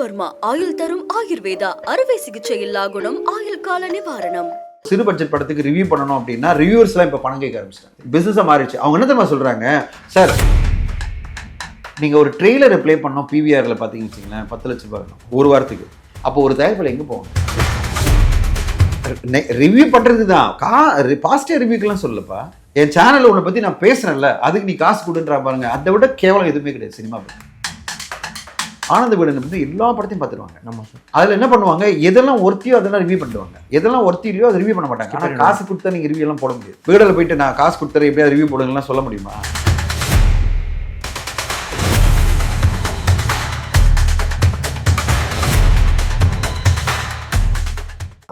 வர்மா ஆயுள் தரும் ஆயுர்வேதா அறுவை சிகிச்சை இல்லா குணம் ஆயுள் கால நிவாரணம். சிறு பட்ஜெட் படத்துக்கு ரிவ்யூ பண்ணணும் அப்படின்னா ரிவ்யூவர்ஸ்லாம் இப்போ பணம் கேட்க ஆரம்பிச்சிட்டாங்க. பிஸ்னஸாக மாறிடுச்சு. அவங்க என்ன தெரியுமா சொல்கிறாங்க சார் நீங்கள் ஒரு ட்ரெய்லரை ப்ளே பண்ணோம் பிவிஆரில் பார்த்தீங்கன்னு வச்சுங்களேன் பத்து லட்ச ரூபாய் வேணும். ஒரு வாரத்துக்கு. அப்போ ஒரு தயாரிப்பில் எங்கே போகணும் ரிவ்யூ பண்ணுறது தான். கா பாசிட்டிவ் ரிவ்யூக்கெல்லாம் சொல்லப்பா என் சேனலில் உன்னை பற்றி நான் பேசுகிறேன்ல அதுக்கு நீ காசு கொடுன்றா பாருங்க. அதை விட கேவலம் எதுவுமே கிடையாது. சினிமா பற்றி ஆனந்த விடன் வந்து எல்லா படத்தையும் பார்த்துருவாங்க. சார் அதில் என்ன பண்ணுவாங்க? எதெல்லாம் ஒர்த்தியோ அதெல்லாம் ரிவ்யூ பண்ணுவாங்க. எதெல்லாம் ஒர்த்தி இல்லையோ அதை ரிவ்யூ பண்ண மாட்டாங்க. ஆனால் காசு கொடுத்தா நீங்கள் ரிவ்யூ எல்லாம் போட முடியாது. வீடில் போயிட்டு நான் காசு கொடுத்தா எப்படியாவது ரிவ்யூ போடுங்கலாம் சொல்ல முடியுமா?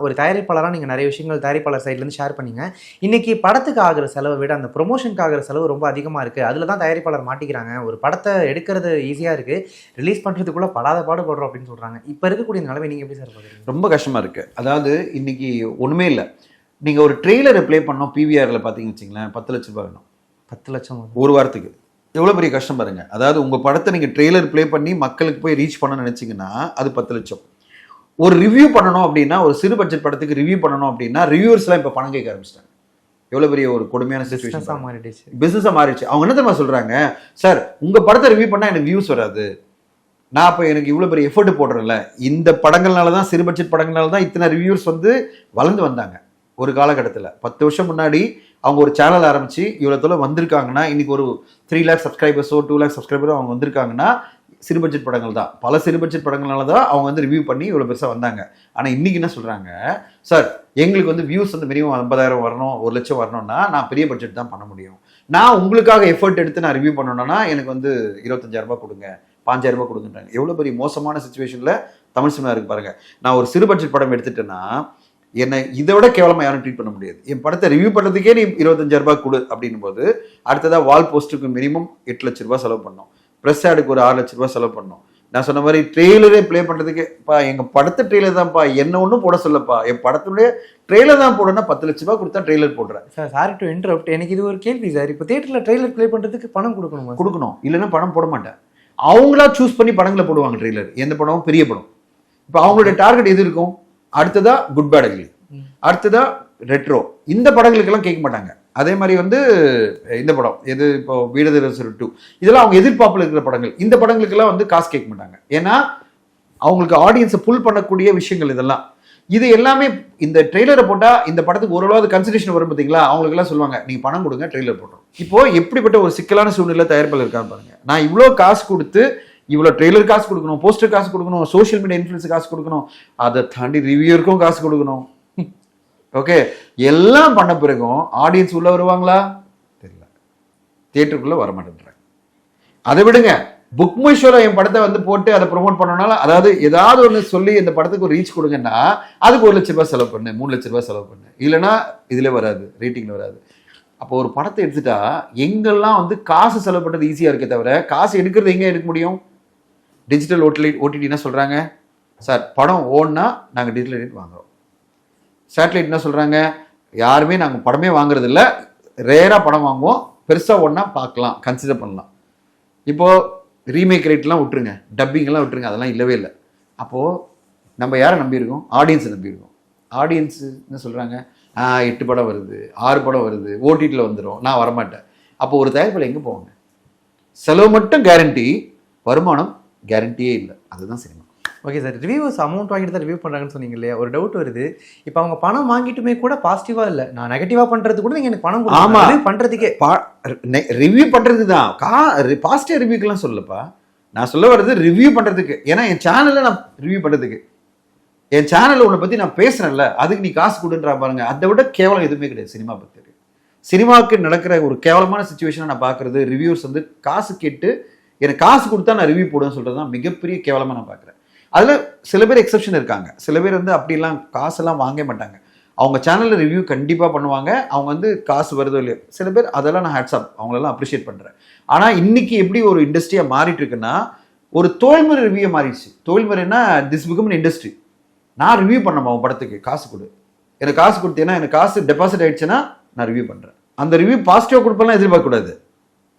ஒரு தயாரிப்பாளராக நீங்கள் நிறைய விஷயங்கள் தயாரிப்பாளர் சைட்லேருந்து ஷேர் பண்ணீங்க. இன்னைக்கு படத்துக்கு ஆகிற செலவை விட அந்த ப்ரொமோஷனுக்கு ஆகிற செலவு ரொம்ப அதிகமாக இருக்குது அதில் தான் தயாரிப்பாளர் மாட்டிக்கிறாங்க. ஒரு படத்தை எடுக்கிறது ஈஸியாக இருக்குது ரிலீஸ் பண்ணுறதுக்குள்ளே படாத பாடுபடுறோம் அப்படின்னு சொல்கிறாங்க இப்போ இருக்கக்கூடிய நிலைமை நீங்கள் எப்படி சார் பார்க்குறீங்க? ரொம்ப கஷ்டமாக இருக்குது அதாவது இன்னைக்கு ஒன்றுமே இல்லை. நீங்கள் ஒரு ட்ரெய்லரை ப்ளே பண்ணோம் பிவிஆரில் பார்த்தீங்கன்னு வச்சுங்களேன் பத்து லட்ச ரூபாய் வேணும். பத்து லட்சம். ஒரு வாரத்துக்கு. எவ்வளோ பெரிய கஷ்டம் பாருங்க. அதாவது உங்கள் படத்தை நீங்கள் ட்ரெய்லர் ப்ளே பண்ணி மக்களுக்கு போய் ரீச் பண்ண நினச்சிங்கன்னா அது பத்து லட்சம். ஒரு ரிவ்யூ பண்ணணும் அப்படின்னா ஒரு சிறு பட்ஜெட் படத்துக்கு ரிவ்யூ பண்ணணும் அப்படின்னா ரிவ்யூவர்ஸ்லாம் இப்போ பணம் கேட்க ஆரம்பிச்சிட்டாங்க. எவ்வளோ பெரிய ஒரு கொடுமையான சுச்சுவேஷன் மாறிடுச்சு. பிஸ்னஸாக மாறிடுச்சு. அவங்க என்ன தெரியுமா சொல்கிறாங்க சார் உங்கள் படத்தை ரிவ்யூ பண்ணால் எனக்கு வியூஸ் வராது. நான் அப்போ எனக்கு இவ்வளோ பெரிய எஃபர்ட் போடுறேன்ல. இந்த படங்கள்னால தான் சிறு பட்ஜெட் படங்கள்னால தான் இத்தனை ரிவ்யூஸ் வந்து வளர்ந்து வந்தாங்க. ஒரு காலகட்டத்தில். பத்து வருஷம் முன்னாடி அவங்க ஒரு சேனல் ஆரம்பிச்சு இவ்வளோ தூரம் வந்திருக்காங்கன்னா இன்னைக்கு ஒரு த்ரீ லேக் சப்ஸ்கிரைபர்ஸோ டூ லேக் சப்ஸ்கிரைபரோ அவங்க வந்திருக்காங்கன்னா சிறு பட்ஜெட் படங்கள் தான். பல சிறு பட்ஜெட் படங்களால தான் அவங்க வந்து ரிவ்யூ பண்ணி இவ்வளோ பெருசாக வந்தாங்க. ஆனால் இன்றைக்கி என்ன சொல்கிறாங்க சார் எங்களுக்கு வந்து வியூஸ் வந்து மினிமம் ஐம்பதாயிரம் வரணும் ஒரு லட்சம் வரணும்னா நான் பெரிய பட்ஜெட் தான் பண்ண முடியும். நான் உங்களுக்காக எஃபர்ட் எடுத்து நான் ரிவ்யூ பண்ணணும்னா எனக்கு வந்து இருபத்தஞ்சாயிரரூபா கொடுங்க பாஞ்சாயிரரூபா ரூபாய் கொடுங்கன்றாங்க. எவ்வளோ பெரிய மோசமான சுச்சுவேஷனில் தமிழ் சினிமா இருக்கு பாருங்கள் நான் ஒரு சிறு பட்ஜெட் படம் எடுத்துட்டேன்னா என்னை இதை விட கேவலமாக யாரும் ட்ரீட் பண்ண முடியாது. என் படத்தை ரிவ்யூ பண்ணுறதுக்கே நீ இருபத்தஞ்சாயிரரூபா கொடு அப்படின்னும் போது அடுத்ததாக வால் போஸ்ட்டுக்கு மினிமம் எட்டு லட்ச ரூபா செலவு பண்ணோம் ப்ரெஸ் ஆடுக்கு ஒரு ஆறு லட்ச ரூபாய் செலவு பண்ணோம். நான் சொன்ன மாதிரி ட்ரெய்லரே ப்ளே பண்ணுறதுக்கு பா எங்கள் படத்து ட்ரெய்லர் தான்ப்பா என்ன ஒன்றும் போட சொல்லப்பா. என் படத்துடைய ட்ரெய்லர் தான் போடணும்னா பத்து லட்ச ரூபாய் கொடுத்தா ட்ரெய்லர் போடுறேன். சார் சாரி டு இன்டரப்ட் எனக்கு இது ஒரு கேள்வி சார் இப்போ தேட்டரில் ட்ரெய்லர் ப்ளே பண்ணுறதுக்கு பணம் கொடுக்கணுமா? கொடுக்கணும். இல்லைன்னா படம் போட மாட்டேன். அவங்களா சூஸ் பண்ணி படங்களை போடுவாங்க ட்ரெய்லர் எந்த படம் பெரிய படம். இப்போ அவங்களுடைய டார்கெட் எது இருக்கும்? அடுத்ததா குட் பேட். அடுத்ததா ரெட்ரோ இந்த படங்களுக்கெல்லாம் கேட்க மாட்டாங்க. அதே மாதிரி வந்து இந்த படம் எது இப்போ வீரதரசர் டூ இதெல்லாம் அவங்க எதிர்பார்ப்பில் இருக்கிற படங்கள். இந்த படங்களுக்கெல்லாம் வந்து காசு கேட்க மாட்டாங்க. ஏன்னா அவங்களுக்கு ஆடியன்ஸை புல் பண்ணக்கூடிய விஷயங்கள் இதெல்லாம். இது எல்லாமே இந்த ட்ரெய்லரை போட்டால் இந்த படத்துக்கு ஓரளவு கன்சிடரேஷன் வரும் பார்த்தீங்களா அவங்களுக்குலாம் சொல்லுவாங்க நீங்கள் பணம் கொடுங்க ட்ரெய்லர் போடுறோம். இப்போ எப்படிப்பட்ட ஒரு சிக்கலான சூழ்நிலை தயாரிப்பில் இருக்காங்க பாருங்க. நான் இவ்வளோ காசு கொடுத்து இவ்வளோ ட்ரெய்லர் காசு கொடுக்கணும் போஸ்டர் காசு கொடுக்கணும் சோஷியல் மீடியா இன்ஃப்ளூன்ஸ் காசு கொடுக்கணும் அதை தாண்டி ரிவ்யூருக்கும் காசு கொடுக்கணும். ஓகே எல்லாம் பண்ண பிறகும் ஆடியன்ஸ் உள்ள வருவாங்களா? தெரியல. தியேட்டருக்குள்ள வர மாட்டேன்றாங்க அதை விடுங்க. புக் என் படத்தை வந்து போட்டு அதை ப்ரொமோட் பண்ணனால அதாவது ஏதாவது ஒன்று சொல்லி இந்த படத்துக்கு ஒரு ரீச் கொடுங்கன்னா அதுக்கு ஒரு லட்ச ரூபாய் செலவு பண்ணு மூணு லட்ச ரூபாய் செலவு பண்ணு. இல்லைன்னா இதுல வராது ரேட்டிங்ல வராது. அப்போ ஒரு படத்தை எடுத்துட்டா எங்கெல்லாம் வந்து காசு செலவு பண்ணுறது ஈஸியாக இருக்கே தவிர காசு எடுக்கிறது எங்கே எடுக்க முடியும்? டிஜிட்டல் ஓட்டிலை ஓடிடினா சொல்கிறாங்க சார் படம் ஓன்னா நாங்கள் டிஜிட்டல் ரேட் வாங்குறோம். சேட்டலைட் என்ன சொல்கிறாங்க யாருமே நாங்கள் படமே வாங்குறதில்ல. ரேராக படம் வாங்குவோம். பெருசாக ஒன்றா பார்க்கலாம். கன்சிடர் பண்ணலாம். இப்போது ரீமேக் ரேட்லாம் விட்டுருங்க. டப்பிங்லாம் விட்டுருங்க. அதெல்லாம் இல்லவே இல்லை. அப்போது நம்ம யாரை நம்பியிருக்கோம்? ஆடியன்ஸை நம்பியிருக்கோம். ஆடியன்ஸு என்ன சொல்கிறாங்க எட்டு படம் வருது. ஆறு படம் வருது. ஓடிடியில் வந்துடும் நான் வரமாட்டேன். அப்போ ஒரு தயாரிப்பில் எங்கே போவாங்க? செலவு மட்டும் கேரண்டி வருமானம் கேரண்டியே இல்லை. அதுதான் cinema. Okay sir reviews amount வாங்கிட்டு தான் ரிவ்யூ பண்ணுறாங்கன்னு சொன்னீங்க இல்லையா? ஒரு டவுட் வருது. இப்போ அவங்க பணம் வாங்கிட்டுமே கூட பாசிட்டிவாக இல்லை. நான் நெகட்டிவாக பண்ணுறது கூட நீங்கள் எனக்கு பணம் ஆமா. கொடுங்க பண்ணுறதுக்கே ரிவ்யூ பண்ணுறது தான். கா பாசிட்டிவ் ரிவ்யூக்கெல்லாம் சொல்லப்பா நான் சொல்ல வர்றது ரிவ்யூ பண்ணுறதுக்கு ஏன்னா என் சேனலில் நான் ரிவ்யூ பண்ணுறதுக்கு என் சேனலில் உன்னை பற்றி நான் பேசுகிறேன்ல அதுக்கு நீ காசு கொடுன்றா பாருங்க. அதை விட கேவலம் எதுவுமே கிடையாது சினிமா பற்றி சினிமாவுக்கு நடக்கிற ஒரு கேவலமான சுச்சுவேஷனை நான் பார்க்குறது ரிவ்யூஸ் வந்து காசு கேட்டு எனக்கு காசு கொடுத்தா நான் ரிவ்யூ போடுவேன்னு சொல்கிறது தான் மிகப்பெரிய கேவலமாக நான் பார்க்குறேன். அதில் சில பேர் எக்ஸப்ஷன் இருக்காங்க. சில பேர் வந்து அப்படிலாம் காசெல்லாம் வாங்க மாட்டாங்க. அவங்க சேனலில் ரிவ்யூ கண்டிப்பாக பண்ணுவாங்க. அவங்க வந்து காசு வருதோ இல்லையோ. சில பேர் அதெல்லாம் நான் ஹேட்ஸ்அப் அவங்களெல்லாம் அப்ரிஷியேட் பண்ணுறேன் ஆனால் இன்னைக்கு எப்படி ஒரு இண்டஸ்ட்ரியாக மாறிட்டு இருக்குன்னா ஒரு தொழில்முறை ரிவ்யூ மாறிடுச்சு. தொழில்முறைன்னா திஸ் பிகம் இண்டஸ்ட்ரி நான் ரிவ்யூ பண்ணமா உன் படத்துக்கு. காசு கொடு. எனக்கு காசு கொடுத்தேன்னா எனக்கு காசு டெபாசிட் ஆயிடுச்சுன்னா நான் ரிவ்யூ பண்ணுறேன் அந்த ரிவ்யூ பாசிட்டிவாக கொடுப்பெல்லாம் எதிர்பார்க்கக்கூடாது.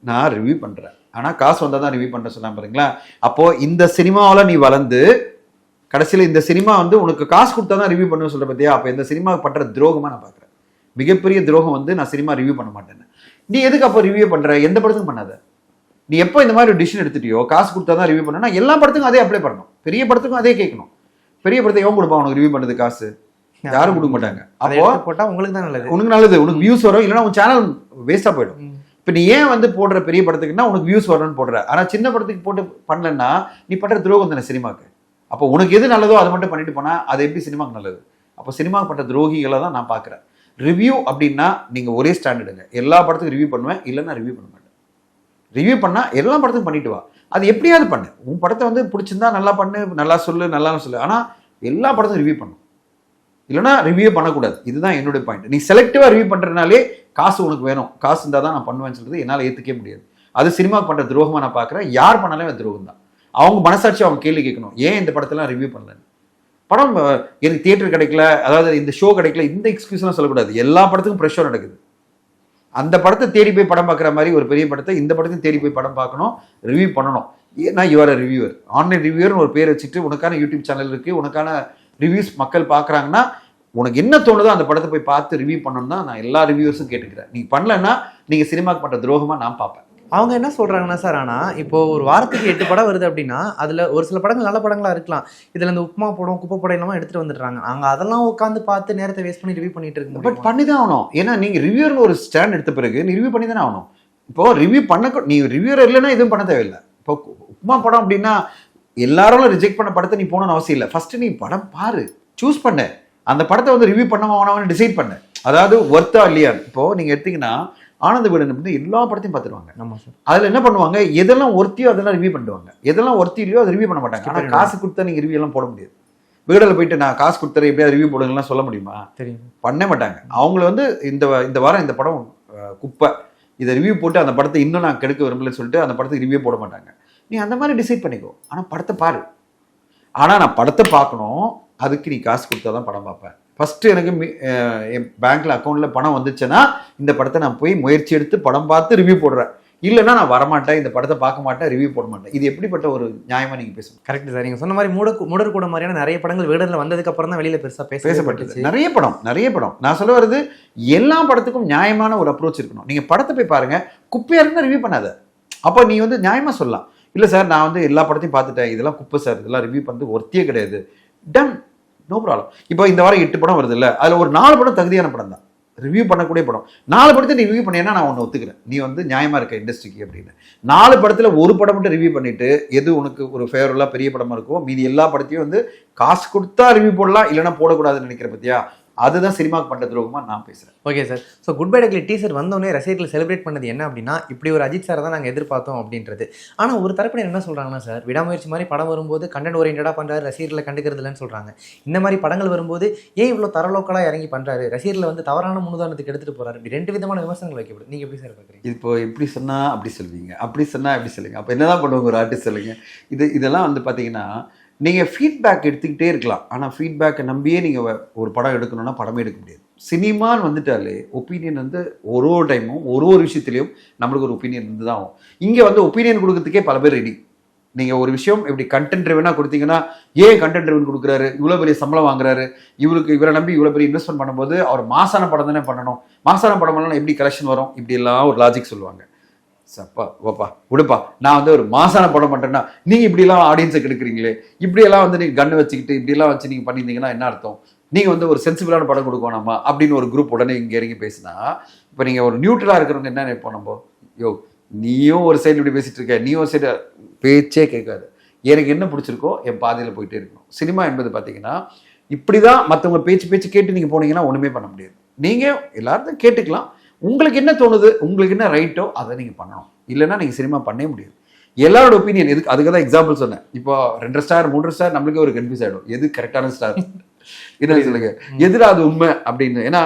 நான் ரிவ்யூ பண்ணுறேன் ஆனால் காசு வந்தால் தான் ரிவ்யூ பண்ணுற சொன்னா பாருங்களா? அப்போது இந்த சினிமாவில் நீ வளர்ந்து கடைசியில் இந்த சினிமா வந்து உனக்கு காசு கொடுத்தா தான் ரிவ்யூ பண்ணுவேன் சொல்ற பத்தியா? அப்போ இந்த சினிமா பண்ற துரோகமா நான் பார்க்குறேன் மிகப்பெரிய துரோகம் வந்து நான் சினிமா ரிவ்யூ பண்ண மாட்டேன்னு. நீ எதுக்கு அப்போ ரிவ்யூ பண்ற? எந்த படத்துக்கும் பண்ணாத. நீ எப்போ இந்த மாதிரி ஒரு டிசிஷன் எடுத்துட்டியோ காசு கொடுத்தா தான் ரிவ்யூ பண்ணனா எல்லா படத்துக்கும் அதே அப்ளை பண்ணணும். பெரிய படத்துக்கும் அதே கேட்கணும். பெரிய படத்தை எவன் கொடுப்பான் உனக்கு ரிவ்யூ பண்ணது காசு? யாரும் கொடுக்க மாட்டாங்க. அப்போ போட்டா உங்களுக்கு தான் நல்லது. உனக்கு நல்லது. உனக்கு வியூஸ் வரும். இல்லைன்னா உன் சேனல் வேஸ்டா போயிடும். இப்போ நீ ஏன் வந்து போடுற பெரிய படத்துக்குன்னா உனக்கு வியூஸ் வரணும்னு போடுற. ஆனால் சின்ன படத்துக்கு போட்டு பண்ணலன்னா நீ பண்ணுற துரோகம் தானே சினிமாக்கு. அப்போ உனக்கு எது நல்லதோ அதை மட்டும் பண்ணிட்டு போனால் அது எப்படி சினிமாக்கு நல்லது? அப்போ சினிமா பண்ணுற துரோகிகளை தான் நான் பார்க்குறேன் ரிவ்யூ அப்படின்னா நீங்கள் ஒரே ஸ்டாண்டர்டுங்க எல்லா படத்துக்கும் ரிவ்யூ பண்ணுவேன் இல்லைன்னா ரிவ்யூ பண்ண மாட்டேன். ரிவ்யூ பண்ணால் எல்லா படத்துக்கும் பண்ணிட்டு வா. அது எப்படியாவது பண்ணு. உன் படத்தை வந்து பிடிச்சிருந்தா நல்லா பண்ணு நல்லா சொல்லு நல்லா சொல்லு. ஆனால் எல்லா படத்தையும் ரிவ்யூ பண்ணும் இல்லைன்னா ரிவ்யூ பண்ணக்கூடாது. இதுதான் என்னுடைய பாயிண்ட் நீ செலக்டிவாக ரிவ்யூ பண்ணுறதுனாலே காசு உனக்கு வேணும். காசு இருந்தால் தான் நான் பண்ணுவேன்னு சொல்றது என்னால் ஏற்றுக்கவே முடியாது. அது சினிமா பண்ணுற துரோகமாக நான் பார்க்குறேன் யார் பண்ணாலும் அது துரோகம் தான். அவங்க மனசாட்சி அவங்க கேள்வி கேட்கணும். ஏன் இந்த படத்தெல்லாம் ரிவ்யூ பண்ணலன்னு? படம் எனக்கு தியேட்டர் கிடைக்கல. அதாவது இந்த ஷோ கிடைக்கல. இந்த எக்ஸ்கியூஸ்லாம் சொல்லக்கூடாது. எல்லா படத்துக்கும் ப்ரெஷர் நடக்குது. அந்த படத்தை தேடி போய் படம் பார்க்குற மாதிரி ஒரு பெரிய படத்தை இந்த படத்தையும் தேடி போய் படம் பார்க்கணும் ரிவ்யூ பண்ணணும். ஏன்னா யுவர் ரிவ்யூவர் ஆன்லைன் ரிவ்யூவர்னு ஒரு பேர் வச்சுட்டு உனக்கான யூடியூப் சேனல் இருக்குது உனக்கான ரிவ்யூஸ் மக்கள் பார்க்குறாங்கன்னா உனக்கு என்ன தோணுதோ அந்த படத்தை போய் பார்த்து ரிவ்யூ பண்ணணும்னா நான் எல்லா ரிவ்யூவர்ஸும் கேட்டுக்கிறேன். நீ பண்ணலன்னா நீங்கள் சினிமாக்கு பண்ணுற துரோகமாக நான் பார்ப்பேன். அவங்க என்ன சொல்றாங்கன்னா சார் ஆனா இப்போ ஒரு வாரத்துக்கு எட்டு படம் வருது அப்படின்னா அதுல ஒரு சில படங்கள் நல்ல படங்களா இருக்கலாம். இதுல இந்த உப்புமா படம் குப்பை படம் எல்லாம் எடுத்துட்டு வந்துடுறாங்க. நாங்க அதெல்லாம் உட்காந்து பார்த்து நேரத்தை வேஸ்ட் பண்ணி ரிவ்யூ பண்ணிட்டு இருக்க பட் பண்ணி தான் ஆகணும். ஏன்னா நீங்கள் ரிவ்யூர்னு ஒரு ஸ்டாண்ட் எடுத்த பிறகு நீ ரிவ்யூ பண்ணி தானே ஆகணும். இப்போ ரிவ்யூ பண்ண நீ ரிவ்யூர் இல்லைன்னா எதுவும் பண்ண தேவையில்லை. இப்போ உப்புமா படம் அப்படின்னா எல்லாரும் ரிஜெக்ட் பண்ண படத்தை நீ போகணும்னு அவசியம் இல்லை. ஃபர்ஸ்ட் நீ படம் பாரு. சூஸ் பண்ணு. அந்த படத்தை வந்து ரிவ்யூ பண்ண வேணாம்னு டிசைட் பண்ணு. அதாவது ஒர்த்தா இல்லையா? இப்போ நீங்க எடுத்தீங்கன்னா ஆனந்த விகடன் வந்து எல்லா படத்தையும் பார்த்துருவாங்க. சார் அதுல என்ன பண்ணுவாங்க? எதெல்லாம் ஒர்த்தியோ அதெல்லாம் ரிவ்யூ பண்ணுவாங்க. எதெல்லாம் ஒர்த்தி இல்லையோ அதை ரிவ்யூ பண்ண மாட்டாங்க. ஆனா காசு கொடுத்தா நீங்க ரிவ்யூ எல்லாம் போட முடியாது. விகடனில் போயிட்டு நான் காசு கொடுத்தறேன் எப்படியாவது ரிவ்யூ போடுங்கலாம் சொல்ல முடியுமா? தெரியும். பண்ண மாட்டாங்க. அவங்கள வந்து இந்த இந்த வாரம் இந்த படம் குப்பை. இதை ரிவ்யூ போட்டு அந்த படத்தை இன்னும் நான் கெடுக்க விரும்பலன்னு சொல்லிட்டு அந்த படத்துக்கு ரிவ்யூ போட மாட்டாங்க. நீ அந்த மாதிரி டிசைட் பண்ணிக்கோ. ஆனா படத்தை பாரு. ஆனா நான் படத்தை பார்க்கணும். அதுக்கு நீ காசு கொடுத்தா தான் படம் பார்ப்பேன். ஃபர்ஸ்ட் எனக்கு என் பேங்க்ல அக்கௌண்ட்ல பணம் வந்துச்சுன்னா இந்த படத்தை நான் போய் முயற்சி எடுத்து படம் பார்த்து ரிவ்யூ போடுறேன். இல்லைன்னா நான் வரமாட்டேன். இந்த படத்தை பார்க்க மாட்டேன். ரிவ்யூ போட மாட்டேன். இது எப்படிப்பட்ட ஒரு நியாயமா நீங்க பேசுங்க கரெக்ட் சார் நீங்க சொன்ன மாதிரி மூட மூடர் கூட மாதிரியான நிறைய படங்கள் வீடுல வந்ததுக்கு அப்புறம் தான் வெளியில பெருசா பேசப்பட்டது. பேசப்பட்டுச்சு நிறைய படம் நிறைய படம். நான் சொல்ல வர்றது எல்லா படத்துக்கும் நியாயமான ஒரு அப்ரோச் இருக்கணும். நீங்க படத்தை போய் பாருங்க. குப்பையா இருந்தா ரிவ்யூ பண்ணாத. அப்போ நீ வந்து நியாயமா சொல்லலாம். இல்லை சார் நான் வந்து எல்லா படத்தையும் பார்த்துட்டேன். இதெல்லாம் குப்பை சார். இதெல்லாம் ரிவ்யூ பண்ணுறது ஒர்த்தியே கிடையாது. டன் நோ ப்ராப்ளம் இப்போ இந்த வாரம் எட்டு படம் வருது இல்லை? அதில் ஒரு நாலு படம் தகுதியான படம் தான். ரிவ்யூ பண்ணக்கூடிய படம். நாலு படத்தை நீ ரிவ்யூ பண்ணீங்கன்னா நான் ஒன்று ஒத்துக்கிறேன். நீ வந்து நியாயமாக இருக்க இண்டஸ்ட்ரிக்கு அப்படின்னு. நாலு படத்தில் ஒரு படம் மட்டும் ரிவ்யூ பண்ணிட்டு எது உனக்கு ஒரு ஃபேவரலாக பெரிய படமாக இருக்கோ மீதி எல்லா படத்தையும் வந்து காசு கொடுத்தா ரிவ்யூ போடலாம் இல்லைன்னா போடக்கூடாதுன்னு நினைக்கிற பத்தியா? அதுதான் சினிமாக்கு பண்ற துரோகமா நான் பேசுறேன். Okay sir so good bad ugly teaser வந்தோடனே ரசிகர்கள் செலிப்ரேட் பண்ணது என்ன அப்படின்னா இப்படி ஒரு அஜித் சாரை தான் நாங்கள் எதிர்பார்த்தோம் அப்படின்றது. ஆனால் ஒரு தரப்பினர் என்ன சொல்கிறாங்கன்னா சார் விடாமுயற்சி மாதிரி படம் வரும்போது கண்டென்ட் ஓரியன்டாக பண்ணுறாரு ரசிகர்களை கண்டுக்கிறது இல்லைன்னு சொல்கிறாங்க இந்த மாதிரி படங்கள் வரும்போது ஏன் இவ்வளோ தரலோக்கலாக இறங்கி பண்ணுறாரு ரசிகர்களை வந்து தவறான முன்னுதாரணத்துக்கு எடுத்துகிட்டு போகிறாரு இப்படி ரெண்டு விதமான விமர்சனங்கள் வைக்கப்படுது நீங்கள் எப்படி சார் பார்க்குறீங்க? இப்போ எப்படி சொன்னா அப்படி சொல்லுவீங்க அப்படி சொன்னா அப்படி சொல்லுங்க அப்போ என்னதான் பண்ணுவாங்க ஒரு ஆர்டிஸ்ட் சொல்லுங்க. இது இதெல்லாம் வந்து பார்த்தீங்கன்னா நீங்கள் ஃபீட்பேக் எடுத்துக்கிட்டே இருக்கலாம். ஆனால் ஃபீட்பேக்கை நம்பியே நீங்கள் வ- ஒரு படம் எடுக்கணும்னா படமே எடுக்க முடியாது. சினிமான்னு வந்துட்டாலே ஒப்பீனியன் வந்து ஒரு ஒரு டைமும் ஒரு ஒரு விஷயத்துலையும் நம்மளுக்கு ஒரு ஒப்பீனியன் இருந்து தான் ஆகும். இங்கே வந்து ஒப்பீனியன் கொடுக்கறதுக்கே பல பேர் ரெடி நீங்கள் ஒரு விஷயம் இப்படி கண்டென்ட் ட்ரிவனாக கொடுத்தீங்கன்னா ஏன் கண்டென்ட் ட்ரிவன் கொடுக்குறாரு? இவ்வளோ பெரிய சம்பளம் வாங்குறாரு? இவருக்கு இவரை நம்பி இவ்வளோ பெரிய இன்வெஸ்ட்மெண்ட் பண்ணும்போது அவர் மாசான படம் தானே பண்ணணும்? மாசான படம் பண்ணலாம் எப்படி கலெக்ஷன் வரும்? இப்படி எல்லாம் ஒரு லாஜிக் சொல்லுவாங்க. சப்பா ஓப்பா விடுப்பா. நான் வந்து ஒரு மாசான படம் பண்ணுறேன்னா நீங்கள் இப்படிலாம் ஆடியன்ஸை கெடுக்குறீங்களே? இப்படியெல்லாம் வந்து நீங்கள் கண்ணு வச்சுக்கிட்டு இப்படிலாம் வச்சு நீங்கள் பண்ணியிருந்தீங்கன்னா என்ன அர்த்தம்? நீங்கள் வந்து ஒரு சென்சிபிளான படம் கொடுக்கணுமா அப்படின்னு ஒரு குரூப் உடனே இங்கே இறங்கி பேசினா இப்போ நீங்கள் ஒரு நியூட்ரலாக இருக்கிறவங்க என்ன நினைப்போம் நம்ம? யோ நீயும் ஒரு சைடு இப்படி பேசிட்டு இருக்க நீயும் ஒரு சைடு பேச்சே கேட்காது. எனக்கு என்ன பிடிச்சிருக்கோ என் பாதையில் போயிட்டே இருக்கணும். சினிமா என்பது பார்த்தீங்கன்னா இப்படி தான் மற்றவங்க பேச்சு பேச்சு கேட்டு நீங்கள் போனீங்கன்னா ஒன்றுமே பண்ண முடியாது. நீங்கள் எல்லாத்தையும் கேட்டுக்கலாம். உங்களுக்கு என்ன தோணுது? உங்களுக்கு என்ன ரைட்டோ அதை நீங்க பண்ணணும். இல்லைன்னா நீங்க சினிமா பண்ணவே முடியாது. எல்லாரோட ஒப்பீனியன் எதுக்கு? அதுக்கு தான் எக்ஸாம்பிள் சொன்னேன். இப்போ ரெண்டு ஸ்டார் மூன்று ஸ்டார் நம்மளுக்கே ஒரு கன்ஃபியூஸ் ஆயிடும். எது கரெக்டான ஸ்டார் என்ன சொல்லுங்க? எதுல அது உண்மை அப்படின்னு. ஏன்னா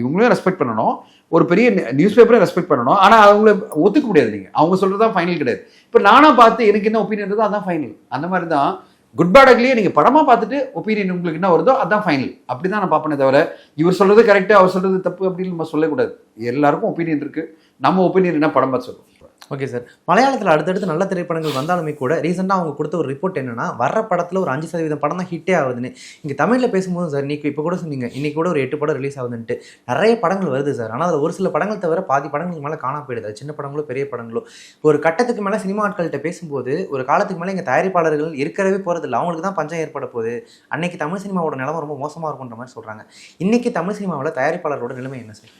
இவங்களையும் ரெஸ்பெக்ட் பண்ணணும். ஒரு பெரிய நியூஸ் பேப்பரை ரெஸ்பெக்ட் பண்ணணும். ஆனா அவங்கள ஒத்துக்க முடியாது நீங்க. அவங்க சொல்றதுதான் ஃபைனல் கிடையாது. இப்போ நானா பார்த்து எனக்கு என்ன ஒப்பீனியன் அதான் ஃபைனல் அந்த மாதிரி தான் குட் பேடக்லயே நீங்கள் படமாக பார்த்துட்டு ஒப்பீனியன் உங்களுக்கு என்ன வருதோ அதான் ஃபைனல் அப்படி தான் நான் பார்ப்பேனே தவிர இவர் சொல்கிறது கரெக்டாக அவர் சொல்றது தப்பு அப்படின்னு நம்ம சொல்லக்கூடாது. எல்லாருக்கும் ஒப்பீனியன் இருக்குது நம்ம ஒப்பீனியன் என்ன படம் பார்த்து சொல்லுவோம் ஓகே சார் மலையாளத்தில் அடுத்தடுத்து நல்ல திரைப்படங்கள் வந்தாலுமே கூட ரீசெண்டாக அவங்க கொடுத்த ஒரு ரிப்போர்ட் என்னன்னா வர்ற படத்தில் ஒரு அஞ்சு சதவீதம் படம் தான் ஹிட்டே ஆகுதுன்னு. இங்கே தமிழில் பேசும்போது சார் இன்னைக்கு இப்போ கூட சொன்னீங்க. இன்றைக்கி கூட ஒரு எட்டு படம் ரிலீஸ் ஆகுதுன்ட்டு. நிறைய படங்கள் வருது சார் ஆனால் அதில் ஒரு சில படங்கள் தவிர பாதி படங்களுக்கு மேலே காணாம போயிடுது. சின்ன படங்களோ பெரிய படங்களோ. ஒரு கட்டத்துக்கு மேலே சினிமா ஆட்கள்கிட்ட பேசும்போது ஒரு காலத்துக்கு மேலே இங்கே தயாரிப்பாளர்கள் இருக்கிறவே போகிறதில்ல அவங்களுக்கு தான் பஞ்சம் ஏற்பட போகுது. அன்னைக்கு தமிழ் சினிமாவோட நிலைமை ரொம்ப மோசமாக இருக்குன்ற மாதிரி சொல்கிறாங்க இன்றைக்கி தமிழ் சினிமாவில் தயாரிப்பாளரோட நிலைமை என்ன சார்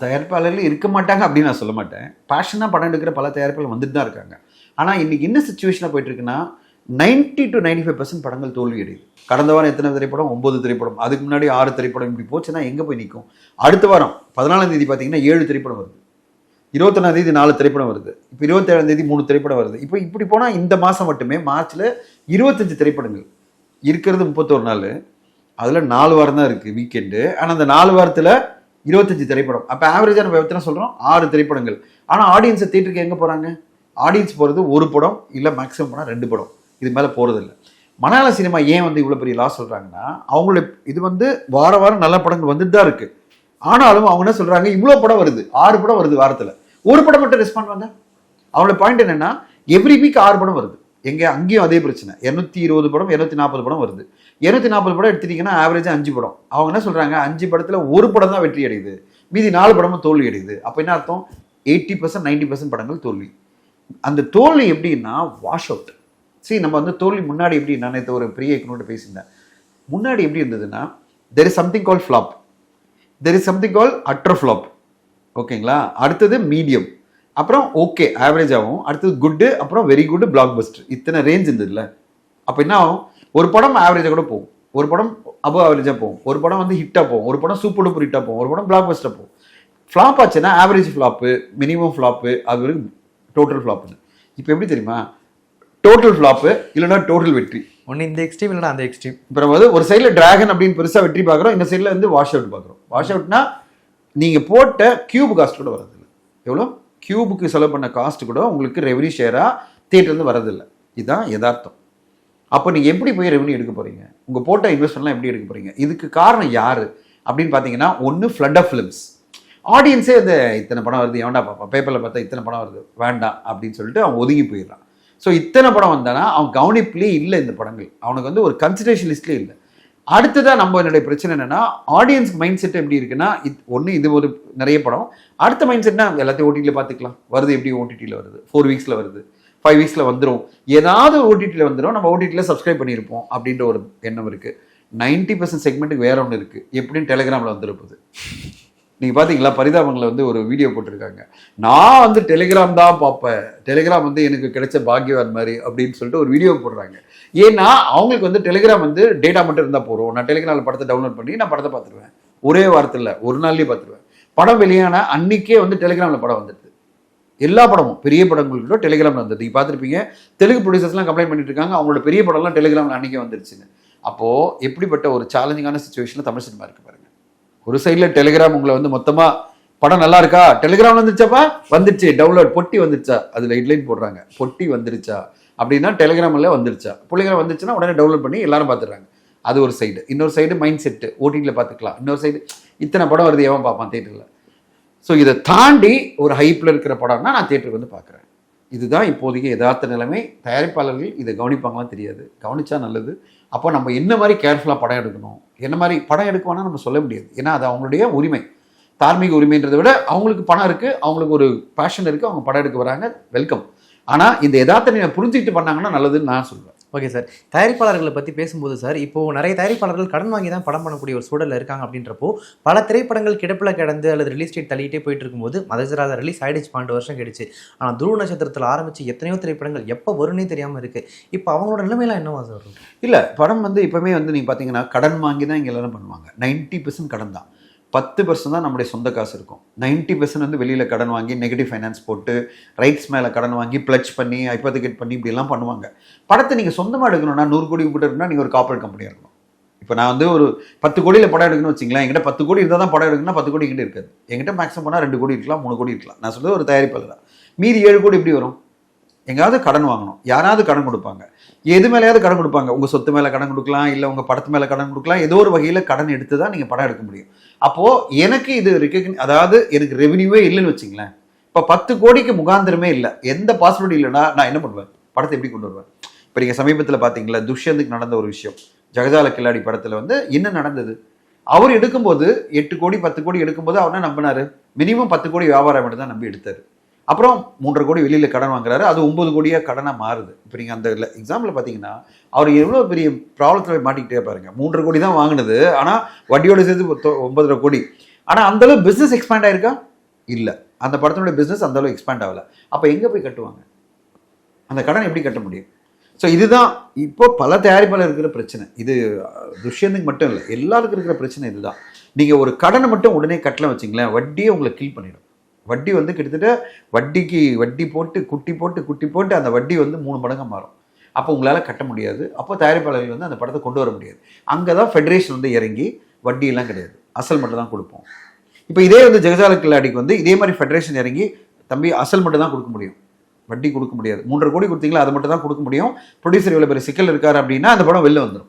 தயாரிப்பாளர்கள் இருக்க மாட்டாங்க அப்படின்னு நான் சொல்ல மாட்டேன். பேஷனாக படம் எடுக்கிற பல தயாரிப்பாளர்கள் வந்துட்டு தான் இருக்காங்க. ஆனால் இன்னைக்கு என்ன சுச்சுவேஷனாக போயிட்டுருக்குன்னா ninety to ninety five percent படங்கள் தோல்வி அடையுது. கடந்த வாரம் எத்தனை திரைப்படம்? ஒம்பது திரைப்படம். அதுக்கு முன்னாடி ஆறு திரைப்படம் இப்படி போச்சுன்னா எங்கே போய் நிற்கும் அடுத்த வாரம் பதினாலாம் தேதி பார்த்தீங்கன்னா ஏழு திரைப்படம் வருது. இருபத்தொன்னாம் தேதி நாலு திரைப்படம் வருது. இப்போ இருபத்தேழாம் தேதி மூணு திரைப்படம் வருது. இப்போ இப்படி போனால் இந்த மாதம் மட்டுமே மார்ச்சில் இருபத்தஞ்சு திரைப்படங்கள். இருக்கிறது முப்பத்தோரு நாள். அதில் நாலு வாரம் தான் இருக்குது வீக்கெண்டு ஆனால் அந்த நாலு வாரத்தில் இருபத்தஞ்சு திரைப்படம். அப்போ ஆவரேஜாக நம்ம எத்தனை சொல்கிறோம் ஆறு திரைப்படங்கள். ஆனால் ஆடியன்ஸை தேட்டருக்கு எங்கே போகிறாங்க ஆடியன்ஸ் போகிறது ஒரு படம் இல்லை மேக்ஸிமம் போனால் ரெண்டு படம். இது மேலே போகிறதில்ல மலையாள சினிமா ஏன் வந்து இவ்வளோ பெரிய லாஸ் சொல்கிறாங்கன்னா அவங்களுடைய இது வந்து வார வாரம் நல்ல படங்கள் வந்துட்டு தான் இருக்குது ஆனாலும் அவங்க என்ன சொல்கிறாங்க இவ்வளோ படம் வருது. ஆறு படம் வருது வாரத்தில். ஒரு படம் மட்டும் ரெஸ்பாண்ட் பண்ண. அவங்களோட பாயிண்ட் என்னென்னா எவ்ரி வீக் ஆறு படம் வருது. எங்கே அங்கேயும் அதே பிரச்சனை. இரநூத்தி இருபது படம் இரநூத்தி நாற்பது படம் வருது. இரநூத்தி நாற்பது படம் எடுத்துட்டீங்கன்னா ஆவரேஜாக அஞ்சு படம். அவங்க என்ன சொல்றாங்க? அஞ்சு படத்துல ஒரு படம் தான் வெற்றி அடையுது. மீதி நாலு படமும் தோல்வி அடையுது. அப்போ என்ன அர்த்தம்? எயிட்டி பர்சன்ட் நைன்டி பர்சன்ட் படங்கள் தோல்வி. அந்த தோல்வி எப்படின்னா வாஷ் அவுட் சரி நம்ம வந்து தோல்வி முன்னாடி எப்படி நான் நேற்று ஒரு பெரிய இயக்குனோட பேசியிருந்தேன். முன்னாடி எப்படி இருந்ததுன்னா there is something call flop there is something call அட்ர flop ஓகேங்களா அடுத்தது மீடியம் அப்புறம் ஓகே ஆவரேஜ் ஆகும் அடுத்தது குட்டு அப்புறம் very good block buster range இருந்ததுல. அப்போ என்ன ஆகும்? ஒரு படம் ஆவரேஜாக கூட போகும். ஒரு படம் அபவ் ஆவரேஜாக போகும். ஒரு படம் வந்து ஹிட்டாக போகும். ஒரு படம் சூப்பர் டூப்பர் ஹிட்டாக போகும். ஒரு படம் பிளாக் பஸ்டர் போகும். ஃப்ளாப் ஆச்சுன்னா ஆவரேஜ் ஃப்ளாப்பு மினிமம் ஃப்ளாப்பு அது வரைக்கும் டோட்டல் ஃப்ளாப்னு இப்போ எப்படி தெரியுமா? டோட்டல் ஃப்ளாப்பு இல்லைன்னா டோட்டல் வெற்றி. ஒன்று இந்த எக்ஸ்ட்ரீம் இல்லைனா அந்த எக்ஸ்ட்ரீம் இப்போ நம்ம வந்து ஒரு சைடில் டிராகன் அப்படின்னு பெருசாக வெற்றி பார்க்குறோம் இந்த சைடில் வந்து வாஷ் அவுட் பார்க்குறோம். வாஷ் அவுட்னா நீங்கள் போட்ட கியூப் காஸ்ட் கூட வரதில்லை எவ்வளோ? கியூபுக்கு செலவு பண்ண காஸ்ட் கூட உங்களுக்கு ரெவன்யூ ஷேராக தேட்டர்லேருந்து வரதில்லை இதுதான் யதார்த்தம். அப்போ நீங்கள் எப்படி போய் ரெவன்யூ எடுக்க போகிறீங்க உங்கள் போட்ட இன்வெஸ்ட்மெண்ட்லாம் எப்படி எடுக்க போகிறீங்க இதுக்கு காரணம் யார்? அப்படின்னு பார்த்தீங்கன்னா ஒன்று ஃப்ளட் ஆஃப் ஃபிலிம்ஸ் ஆடியன்ஸே இந்த இத்தனை படம் வருது எவன்டா பார்ப்பான் பேப்பரில் பார்த்தா இத்தனை படம் வருது. வேண்டாம் அப்படின்னு சொல்லிட்டு அவன் ஒதுங்கி போயிடுறான். ஸோ இத்தனை படம் வந்தானா அவன் கவனிப்புலேயே இல்லை இந்த படங்கள். அவனுக்கு வந்து ஒரு கன்சிடரேஷன் லிஸ்ட்லேயே இல்லை. அடுத்ததான் நம்ம என்னுடைய பிரச்சனை என்னென்னா ஆடியன்ஸ் மைண்ட் செட் எப்படி இருக்குன்னா ஒன்று இது ஒரு நிறைய படம். அடுத்த மைண்ட் செட்னா எல்லாத்தையும் ஓடிடியில் பார்த்துக்கலாம். வருது எப்படி ஓடிடியில் வருது? ஃபோர் வீக்ஸில் வருது. ஃபைவ் வீக்ஸில் வந்துடும் ஏதாவது ஓடிடியில் வந்துடும் நம்ம ஓடிடியில் சப்ஸ்கிரைப் பண்ணியிருப்போம் அப்படின்ற ஒரு எண்ணம் இருக்குது நைன்டி பர்சன்ட் செக்மெண்ட்டுக்கு வேற ஒன்று இருக்குது எப்படின்னு டெலிகிராமில் வந்துருப்பது நீங்கள் பார்த்தீங்களா பரிதாபங்களை வந்து ஒரு வீடியோ போட்டிருக்காங்க. நான் வந்து டெலிகிராம் தான் பார்ப்பேன். டெலிகிராம் வந்து எனக்கு கிடைச்ச பாக்கியவான் மாதிரி அப்படின்னு சொல்லிட்டு ஒரு வீடியோ போடுறாங்க. ஏன்னா அவங்களுக்கு வந்து டெலிகிராம் வந்து டேட்டா மட்டும் இருந்தால் போகிறோம் நான் டெலிகிராமில் படத்தை டவுன்லோட் பண்ணி நான் படத்தை பார்த்துருவேன். ஒரே வாரத்தில் ஒரு நாள்லேயே பார்த்துருவேன். படம் வெளியான அன்னைக்கே வந்து டெலிகிராமில் படம் வந்துடுது. எல்லா படமும் பெரிய படங்கள் கூட டெலிகிராமில் வந்தது. நீங்கள் பார்த்துருப்பீங்க தெலுங்கு ப்ரொடியூசர்ஸ்லாம் கம்ப்ளைண்ட் பண்ணிட்டு இருக்காங்க. அவங்களோட பெரிய படம்லாம் டெலிகிராமில் அன்னைக்கு வந்துருச்சுன்னு அப்போது எப்படிப்பட்ட ஒரு சேலஞ்சிங்கான சுச்சுவேஷனில் தமிழ் சினிமா இருக்கு பாருங்க. ஒரு சைடில் டெலிகிராம் உங்களை வந்து மொத்தமாக படம் நல்லா இருக்கா? டெலிகிராம் வந்துருச்சாப்பா? வந்துச்சு டவுன்லோட் பொட்டி வந்துருச்சா? அதில் ஹெட்லைன் போடுறாங்க. பொட்டி வந்துருச்சா? அப்படின்னா டெலிகிராமில் வந்துருச்சா? பிள்ளைங்க வந்துச்சுன்னா உடனே டவுன்லோட் பண்ணி எல்லாரும் பார்த்துடுறாங்க. அது ஒரு சைடு இன்னொரு சைடு மைண்ட் செட்டு ஓட்டிங்கில் பார்த்துக்கலாம். இன்னொரு சைடு இத்தனை படம் வருது எவன் பார்ப்பான்? தேட்டரில் ஸோ இதை தாண்டி ஒரு ஹைப்பில் இருக்கிற படம்னா நான் தேட்டருக்கு வந்து பார்க்குறேன். இதுதான் இப்போதைக்கு யதார்த்த நிலைமை. தயாரிப்பாளர்கள் இதை கவனிப்பாங்களாம் தெரியாது. கவனிச்சா நல்லது. அப்போ நம்ம என்ன மாதிரி கேர்ஃபுல்லாக படம் எடுக்கணும்? என்ன மாதிரி படம் எடுக்கணும்னா நம்ம சொல்ல முடியாது. ஏன்னா அது அவங்களுடைய உரிமை. தார்மீக உரிமைன்றதை விட அவங்களுக்கு பணம் இருக்குது அவங்களுக்கு ஒரு பேஷன் இருக்குது அவங்க படம் எடுக்க வராங்க. வெல்கம் ஆனால் இந்த யதார்த்த நிலை புரிஞ்சுக்கிட்டு பண்ணாங்கன்னா நல்லதுன்னு நான் சொல்லுவேன் ஓகே சார் தயாரிப்பாளர்களை பற்றி பேசும்போது சார் இப்போது நிறைய தயாரிப்பாளர்கள் கடன் வாங்கி தான் படம் பண்ணக்கூடிய ஒரு சூழல்ல இருக்காங்க அப்படின்றப்போ பல திரைப்படங்கள் கிடப்பில் கிடந்து அல்லது ரிலீஸ் டேட் தள்ளிட்டே போயிட்டு இருக்கும்போது மதஜராத ரிலீஸ் ஆகிடுச்சு பன்னெண்டு வருஷம் கிடைச்சு ஆனால் துருவ நட்சத்திரத்தில் ஆரம்பித்து எத்தனையோ திரைப்படங்கள் எப்போ வரும்னே தெரியாமல் இருக்குது இப்போ அவங்களோட நிலைமையெல்லாம் என்னவா சார் இல்லை படம் வந்து இப்போவுமே வந்து நீங்கள் பார்த்தீங்கன்னா கடன் வாங்கி தான் இங்கே எல்லாரும் பண்ணுவாங்க. நைன்ட்டி பர்சன்ட் கடன் தான். பத்து பர்சன்ட் தான் நம்முடைய சொந்த காசு இருக்கும். நைன்ட்டி பர்சன்ட் வந்து வெளியில் கடன் வாங்கி நெகட்டிவ் ஃபைனான்ஸ் போட்டு ரைட்ஸ் மேலே கடன் வாங்கி ப்ளச் பண்ணி ஐப்பத்திகேட் பண்ணி இப்படிலாம் பண்ணுவாங்க. படத்தை நீங்கள் சொந்தமாக எடுக்கணும்னா நூறு கோடி உங்கள்கிட்ட இருக்குன்னா நீங்கள் ஒரு கார்பரேட் கம்பெனியாக இருக்கணும். இப்போ நான் வந்து ஒரு பத்து கோடியில் படம் எடுக்கணும்னு வச்சிங்களேன் என்கிட்ட பத்து கோடி இருந்தால் தான் படம் எடுக்கணும்னா பத்து கோடி எங்கிட்ட இருக்காது. எங்கிட்ட மேக்ஸிமம் போனால் ரெண்டு கோடி இருக்கலாம் மூணு கோடி இருக்கலாம். நான் சொல்கிறது ஒரு தயாரிப்பாளர் மீதி ஏழு கோடி எப்படி வரும்? எங்காவது கடன் வாங்கணும். யாராவது கடன் கொடுப்பாங்க. எது மேலேயாவது கடன் கொடுப்பாங்க. உங்கள் சொத்து மேலே கடன் கொடுக்கலாம் இல்லை உங்கள் படத்து மேலே கடன் கொடுக்கலாம். ஏதோ ஒரு வகையில் கடன் எடுத்து தான் நீங்கள் படம் எடுக்க முடியும். அப்போது எனக்கு இது ரெக்கக்னி அதாவது எனக்கு ரெவன்யூவே இல்லைன்னு வச்சிங்களேன். இப்போ பத்து கோடிக்கு முகாந்திரமே இல்லை. எந்த பாசிபிலிட்டி இல்லைன்னா நான் என்ன பண்ணுவேன்? படத்தை எப்படி கொண்டு வருவேன்? இப்போ நீங்கள் சமீபத்தில் பார்த்தீங்களா துஷ்யந்துக்கு நடந்த ஒரு விஷயம். ஜெகஜால கில்லாடி படத்தில் வந்து என்ன நடந்தது? அவர் எடுக்கும்போது எட்டு கோடி பத்து கோடி எடுக்கும்போது அவர் என்ன நம்பினாரு? மினிமம் பத்து கோடி வியாபாரம் மட்டும் தான் நம்பி எடுத்தார். அப்புறம் மூன்றரை கோடி வெளியில் கடன் வாங்குறாரு. அது ஒன்பது கோடியாக கடனாக மாறுது. இப்போ நீங்கள் அந்த எக்ஸாம்பிள் பார்த்தீங்கன்னா அவர் எவ்வளோ பெரிய ப்ராப்ளத்தில் போய் மாட்டிக்கிட்டே பாருங்க மூன்றரை கோடி தான் வாங்கினது. ஆனால் வட்டியோட சேர்த்து ஒன்பதரை கோடி. ஆனால் அந்தளவு பிஸ்னஸ் எக்ஸ்பேண்ட் ஆயிருக்கா? இல்லை. அந்த படத்தினுடைய பிஸ்னஸ் அந்தளவு எக்ஸ்பேண்ட் ஆகலை. அப்போ எங்கே போய் கட்டுவாங்க? அந்த கடன் எப்படி கட்ட முடியும்? ஸோ இதுதான் இப்போ பல தயாரிப்பாளர் இருக்கிற பிரச்சனை. இது துஷ்யந்துக்கு மட்டும் இல்லை. எல்லாருக்கும் இருக்கிற பிரச்சனை இதுதான். நீங்கள் ஒரு கடனை மட்டும் உடனே கட்டலாம் வச்சிங்களேன் வட்டியே உங்களை கில் பண்ணிடும். வட்டி வந்து கிட்டத்தட்ட வட்டிக்கு வட்டி போட்டு குட்டி போட்டு குட்டி போட்டு அந்த வட்டி வந்து மூணு மடங்காக மாறும். அப்போ உங்களால் கட்ட முடியாது. அப்போ தயாரிப்பாளர்கள் வந்து அந்த படத்தை கொண்டு வர முடியாது. அங்கே தான் ஃபெடரேஷன் வந்து இறங்கி வட்டியெல்லாம் கிடையாது. அசல் மட்டும் தான் கொடுப்போம். இப்போ இதே வந்து ஜெகஜால கில்லாடிக்கு வந்து இதே மாதிரி ஃபெடரேஷன் இறங்கி தம்பி அசல் மட்டும் தான் கொடுக்க முடியும். வட்டி கொடுக்க முடியாது. மூன்றரை கோடி கொடுத்தீங்களா அது மட்டும் தான் கொடுக்க முடியும். ப்ரொடியூசர் இவ்வளோ பெரிய சிக்கல் இருக்கார் அப்படின்னா அந்த படம் வெளில வந்துடும்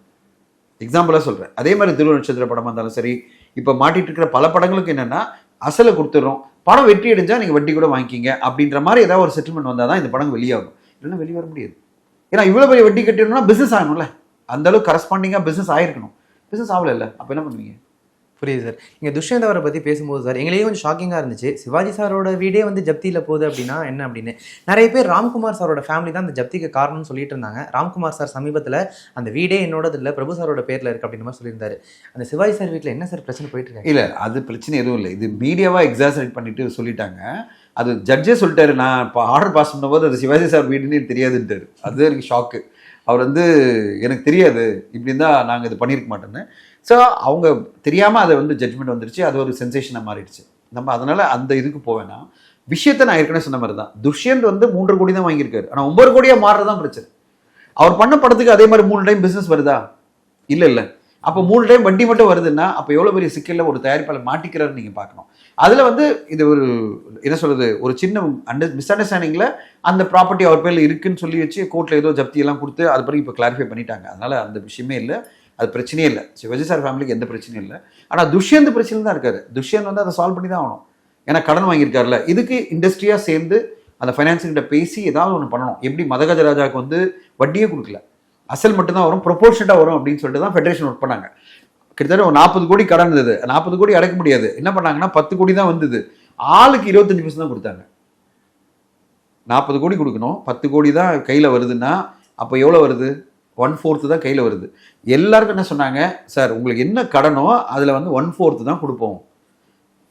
எக்ஸாம்பிளாக சொல்கிறேன் அதே மாதிரி திருவ நட்சத்திர படமாக இருந்தாலும் சரி இப்போ மாட்டிகிட்டு இருக்கிற பல படங்களுக்கு என்னென்னா அசலை கொடுத்துட்றோம். படம் வெற்றி அடைஞ்சால் நீங்கள் வட்டி கூட வாங்கிக்கிங்க அப்படின்ற மாதிரி ஏதாவது ஒரு செட்டில்மெண்ட் வந்தால் தான் இந்த படம் வெளியாகும். இல்லைன்னா வெளியே வர முடியாது. ஏன்னா இவ்வளோ பெரிய வட்டி கட்டிடணும்னா பிஸ்னஸ் ஆகணும்ல. அந்த அளவுக்கு கரஸ்பாண்டிங்காக பிஸ்னஸ் ஆகிருக்கணும் பிஸ்னஸ் ஆகலை இல்லை அப்போ என்ன பண்ணுவீங்க? புரியுது சார். இங்கே துஷ்யந்த் அவரை பற்றி பேசும்போது சார் எங்களையும் கொஞ்சம் ஷாக்கிங்காக இருந்துச்சு. சிவாஜி சாரோட வீடே வந்து ஜப்தியில் போகுது அப்படின்னா என்ன அப்படின்னு. நிறைய பேர் ராம்குமார் சாரோட ஃபேமிலி தான் அந்த ஜப்திக்கு காரணம்னு சொல்லிட்டு இருந்தாங்க. ராம்குமார் சார் சமீபத்தில் அந்த வீடே என்னோடது இல்லை பிரபு சாரோட பேரில் இருக்குது அப்படின்ற மாதிரி சொல்லியிருந்தாரு. அந்த சிவாஜி சார் வீட்டில் என்ன சார் பிரச்சனை போயிட்டு இல்லை அது பிரச்சனை எதுவும் இல்லை. இது மீடியாவாக எக்ஸாசரேட் பண்ணிட்டு சொல்லிட்டாங்க. அது ஜட்ஜே சொல்லிட்டாரு. நான் இப்போ ஆர்டர் பாஸ் பண்ணும்போது அது சிவாஜி சார் வீடுன்னு எனக்கு தெரியாதுன்ட்டாரு. அது எனக்கு ஷாக்கு அவர் வந்து எனக்கு தெரியாது. இப்படி தான் நாங்கள் இது பண்ணியிருக்க மாட்டோன்னு ஸோ அவங்க தெரியாமல் அதை வந்து ஜட்ஜ்மெண்ட் வந்துருச்சு. அது ஒரு சென்சேஷனாக மாறிடுச்சு. நம்ம அதனால் அந்த இதுக்கு போவேன்னா விஷயத்தை நான் ஏற்கனவே சொன்ன மாதிரி தான் துஷ்யந்த் வந்து மூன்று கோடி தான் வாங்கியிருக்காரு. ஆனால் ஒன்பது கோடியாக மாறுறதான் பிரச்சனை. அவர் பண்ண படத்துக்கு அதே மாதிரி மூணு டைம் பிஸ்னஸ் வருதா? இல்லை இல்லை. அப்போ மூணு டைம் வட்டி மட்டும் வருதுன்னா அப்போ எவ்வளோ பெரிய சிக்கலில் ஒரு தயாரிப்பாளர் மாட்டிக்கிறாருன்னு நீங்கள் பார்க்கணும். அதில் வந்து இது ஒரு என்ன சொல்கிறது ஒரு சின்ன அண்டர் மிஸ் அண்டர்ஸ்டாண்டிங்கில் அந்த ப்ராப்பர்ட்டி அவர் பேரில் இருக்குன்னு சொல்லி வச்சு கோர்ட்டில் ஏதோ ஜப்தி எல்லாம் கொடுத்து அது பிறகு இப்போ கிளாரிஃபை பண்ணிட்டாங்க. அதனால் அந்த விஷயமே இல்லை. அது பிரச்சனையே இல்லை. சிவாஜி சார் ஃபேமிலிக்கு எந்த பிரச்சனையும் இல்லை. ஆனால் துஷ்யந்த் பிரச்சனை தான் இருக்காரு. துஷ்யந்த் வந்து அதை சால்வ் பண்ணி தான் ஆகணும். ஏன்னா கடன் வாங்கியிருக்காருல்ல இதுக்கு இண்டஸ்ட்ரியாக சேர்ந்து அந்த ஃபைனான்ஸிங்கிட்ட பேசி ஏதாவது ஒன்று பண்ணணும். எப்படி மதகஜராஜாவுக்கு வந்து வட்டியே கொடுக்கல. அசல் மட்டும்தான் வரும் ப்ரொபோர்ஷனாக வரும் அப்படின்னு சொல்லிட்டு தான் ஃபெடரேஷன் ஒர்க் பண்ணாங்க. கிட்டத்தட்ட ஒரு நாற்பது கோடி கடன் இருந்தது. நாற்பது கோடி அடைக்க முடியாது. என்ன பண்ணாங்கன்னா பத்து கோடி தான் வந்தது. ஆளுக்கு இருபத்தஞ்சு பர்சன்ட் தான் கொடுத்தாங்க. நாற்பது கோடி கொடுக்கணும். பத்து கோடி தான் கையில் வருதுன்னா அப்போ எவ்வளோ வருது? ஒன் ஃபோர்த்து தான் கையில் வருது. எல்லாருக்கும் என்ன சொன்னாங்க? சார் உங்களுக்கு என்ன கடனோ அதில் வந்து ஒன் ஃபோர்த்து தான் கொடுப்போம்.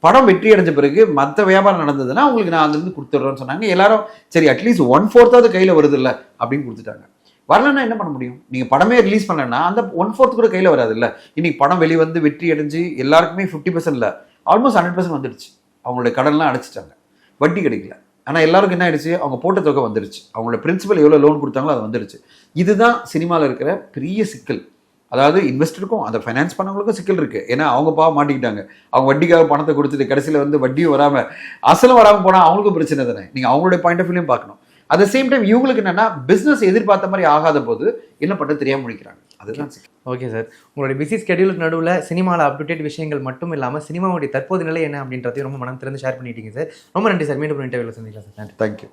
படம் வெற்றி அடைஞ்ச பிறகு மற்ற வியாபாரம் நடந்ததுன்னா உங்களுக்கு நான் அதுலேருந்து கொடுத்துட்றேன்னு சொன்னாங்க. எல்லாரும் சரி அட்லீஸ்ட் ஒன் ஃபோர்த்தாவது கையில் வருது இல்லை அப்படின்னு கொடுத்துட்டாங்க. வரலன்னா என்ன பண்ண முடியும்? நீங்கள் படமே ரிலீஸ் பண்ணலன்னா அந்த ஒன் ஃபோர்த் கூட கையில் வராது இல்லை இன்னைக்கு படம் வெளிவந்து வெற்றி அடைஞ்சு எல்லாருக்குமே ஃபிஃப்டி பர்சன்ட் இல்லை ஆல்மோஸ்ட் ஹண்ட்ரட் பர்சன்ட் வந்துடுச்சு. அவங்களோட கடன்லாம் அடைச்சிட்டாங்க. வட்டி கிடைக்கல. ஆனால் எல்லாருக்கும் என்ன ஆயிடுச்சு? அவங்க போட்ட தொகை வந்துருச்சு. அவங்களோட பிரின்சிபல் எவ்வளோ லோன் கொடுத்தாங்களோ அது வந்துருச்சு. இதுதான் சினிமாவில் இருக்கிற பெரிய சிக்கல். அதாவது இன்வெஸ்டருக்கும் அதை ஃபைனான்ஸ் பண்ணவங்களுக்கும் சிக்கல் இருக்கு. ஏன்னா அவங்க பாவம் மாட்டிக்கிட்டாங்க. அவங்க வட்டிக்காக பணத்தை கொடுத்துட்டு கடைசியில் வந்து வட்டியும் வராமல் அசலும் வராமல் போனால் அவங்களுக்கும் பிரச்சனை தானே. நீங்கள் அவங்களுடைய பாயிண்ட் ஆஃப் வியூலையும் பார்க்கணும். அட் த சேம் டைம் இவங்களுக்கு என்னன்னா பிஸ்னஸ் எதிர்பார்த்த மாதிரி ஆகாத போது என்ன பண்ணுறது தெரியாமல் முடிக்கிறாங்க அதுதான் ஓகே சார் உங்களுடைய பிஸி ஸ்கெடியூலுக்கு நடுவில் சினிமாவில் அப்டேட் விஷயங்கள் மட்டும் இல்லாமல் சினிமாவுடைய தற்போது நிலை என்ன அப்படின்றதையும் ரொம்ப மனம் திறந்து ஷேர் பண்ணிட்டீங்க சார் ரொம்ப நன்றி சார் மீண்டும் இன்டர்வியூவில் சந்திக்கலாம் சார் தேங்க்யூ